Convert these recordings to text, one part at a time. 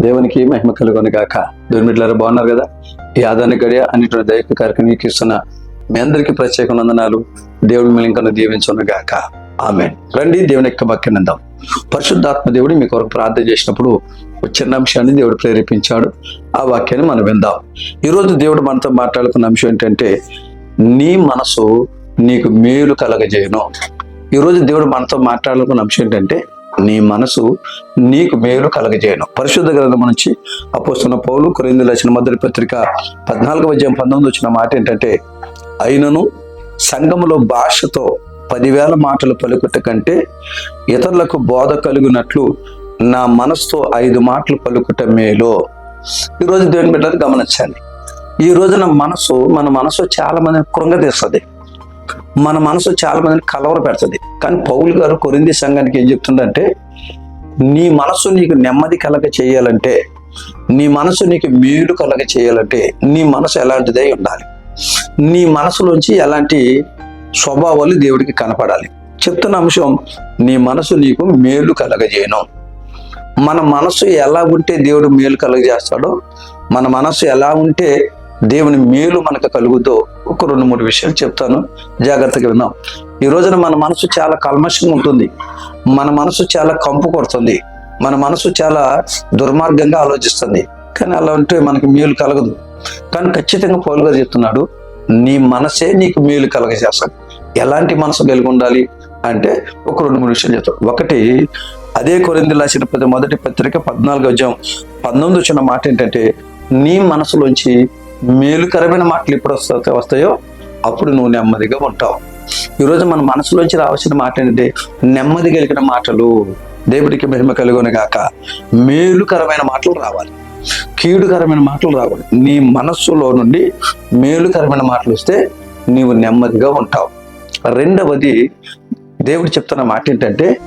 దేవునికి మహిమ కలుగుని గాక. దేవుని బాగున్నారు కదా? ఈ ఆదాని గడియ అనేటువంటి దైవిక కార్యక్రమం ఇస్తున్న మీ అందరికీ ప్రత్యేక వందనాలు. దేవుడి మిలింకను దీవించును గాక. ఆమె రండి దేవుని యొక్క వాక్యం నిందాం పరిశుద్ధాత్మ దేవుడు మీ కొరకు ప్రార్థన చేసినప్పుడు చిన్న అంశాన్ని దేవుడు ప్రేరేపించాడు. ఆ వాక్యాన్ని మనం విందాం. ఈరోజు దేవుడు మనతో మాట్లాడుకున్న అంశం ఏంటంటే నీ మనసు నీకు మేలు కలగజేయను. ఈరోజు దేవుడు మనతో మాట్లాడుకున్న అంశం ఏంటంటే నీ మనసు నీకు మేలు కలగజేయను. పరిశుద్ధ గ్రంథం నుంచి అపోస్తున్న పౌలు కొరింది లక్షణ మొదటి పత్రిక పద్నాలుగు అధ్యాయం పంతొమ్మిది వచ్చిన మాట ఏంటంటే అయినను సంఘములో భాషతో పదివేల మాటలు పలుకుట కంటే ఇతరులకు బోధ కలిగినట్లు నా మనసుతో ఐదు మాటలు పలుకుట మేలో. ఈరోజు దేవుని బిడ్డలు గమనించండి. ఈ రోజున మనసు మన మనసు చాలా మందిని కృంగతీస్తుంది మన మనసు చాలా మందిని కలవర పెడుతుంది. కానీ పౌలు గారు కొరింది సంఘానికి ఏం చెప్తుందంటే నీ మనసు నీకు నెమ్మది కలగ చేయాలంటే నీ మనసు నీకు మేలు కలగ చేయాలంటే నీ మనసు ఎలాంటిదై ఉండాలి. నీ మనసులోంచి ఎలాంటి స్వభావాలు దేవుడికి కనపడాలి. చెప్తున్న అంశం నీ మనసు నీకు మేలు కలగజేయను మన మనసు ఎలా ఉంటే దేవుడు మేలు కలగజేస్తాడో మన మనసు ఎలా ఉంటే దేవుని మేలు మనకు కలుగుతో ఒక రెండు మూడు విషయాలు చెప్తాను. జాగ్రత్తగా విన్నాం. ఈ రోజున మన మనసు చాలా కల్మషంగా ఉంటుంది. మన మనసు చాలా కంపు కొడుతుంది. మన మనసు చాలా దుర్మార్గంగా ఆలోచిస్తుంది. కానీ అలా ఉంటే మనకి మేలు కలగదు. కానీ ఖచ్చితంగా పౌలుగా చెప్తున్నాడు నీ మనసే నీకు మేలు కలగజేస్తాడు ఎలాంటి మనసు కలిగి ఉండాలి అంటే ఒక రెండు మూడు విషయాలు చెప్తాడు. ఒకటి అదే కొరింది రాసిన మొదటి పత్రిక పద్నాలుగు అధ్యాయం పంతొమ్మిది వచ్చిన మాట ఏంటంటే నీ మనసులోంచి మేలుకరమైన మాటలు ఎప్పుడు వస్తా వస్తాయో అప్పుడు నువ్వు నెమ్మదిగా ఉంటావు. ఈరోజు మన మనసులోంచి రావాల్సిన మాట ఏంటంటే నెమ్మది కలిగిన మాటలు దేవుడికి మహిమ కలుగును గాక. మేలుకరమైన మాటలు రావాలి. కీడుకరమైన మాటలు రావాలి. నీ మనస్సులో నుండి మేలుకరమైన మాటలు వస్తే నీవు నెమ్మదిగా ఉంటావు. రెండవది దేవుడు చెప్తున్న మాట ఏంటంటే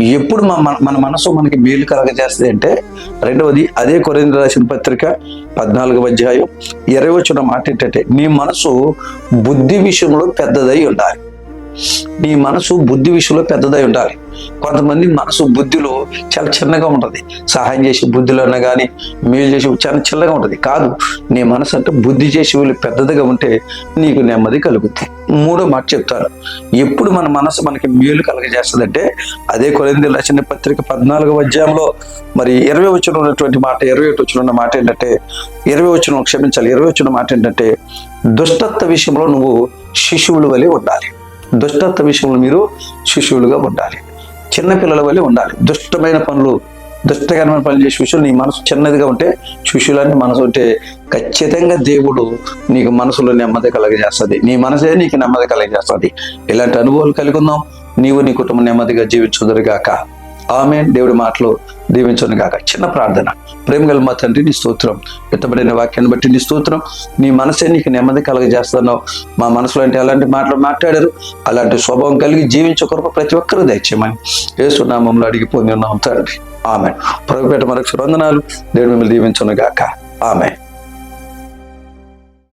ఎప్పుడు మన మన మనసు మనకి మేలు కలగజేస్తుంది అంటే రెండవది అదే కొరింద్ర రాసిన పత్రిక పద్నాలుగవ అధ్యాయం ఇరవై వచ్చిన మాట ఏంటంటే నీ మనసు బుద్ధి విషయంలో పెద్దదై ఉండాలి. నీ మనసు బుద్ధి విషయంలో పెద్దదై ఉండాలి. కొంతమంది మనసు బుద్ధిలో చాలా చిన్నగా ఉంటుంది. సహాయం చేసే బుద్ధిలోనే కానీ మేలు చేసే చాలా చిన్నగా ఉంటుంది. కాదు నీ మనసు అంటే బుద్ధి చేసే వీళ్ళు పెద్దదిగా ఉంటే నీకు నెమ్మది కలుగుతుంది మూడో మాట చెప్తారు. ఎప్పుడు మన మనసు మనకి మేలు కలగజేస్తుందంటే అదే కొలింది రచన పత్రిక పద్నాలుగో అధ్యాయంలో మరి ఇరవై వచ్చిన ఉన్నటువంటి మాట ఇరవై ఒకటి వచ్చిన ఉన్న మాట ఏంటంటే ఇరవై వచ్చిన క్షమించాలి. ఇరవై వచ్చిన మాట ఏంటంటే దుష్టత్వ విషయంలో నువ్వు శిశువుల వలె ఉండాలి. దుష్టత్వ విషయంలో మీరు శిశువులుగా ఉండాలి. చిన్నపిల్లల వలె ఉండాలి. దుష్టమైన పనులు దుష్టకరమైన పనులు చేసే విషయంలో నీ మనసు చిన్నదిగా ఉంటే శిష్యులని మనసు ఉంటే ఖచ్చితంగా దేవుడు నీకు మనసులో నెమ్మది కలగజేస్తుంది నీ మనసే నీకు నెమ్మది కలగజేస్తుంది ఇలాంటి అనుభవాలు కలిగి ఉందాం. నీవు నీ కుటుంబం నెమ్మదిగా జీవించుదురుగాక. ఆమె దేవుడి మాటలు దీవించను గాక. చిన్న ప్రార్థన. ప్రేమ గల మా తండ్రి నీ స్తోత్రం. ఎత్తబడిన వాక్యాన్ని బట్టి నీ స్తోత్రం. నీ మనసే నీకు నెమ్మది కలగజేస్తున్నావు. మా మనసులో అంటే ఎలాంటి మాటలు మాట్లాడారు. అలాంటి స్వభావం కలిగి జీవించే కొరకు ప్రతి ఒక్కరూ దయచేయమని ఏసునామంలో అడిగి పొంది ఉన్నాం తండ్రి. ఆమె ప్రభుపేట మరొక వందనాలు. దేవుడు మిమ్మల్ని దీవించను గాక. ఆమె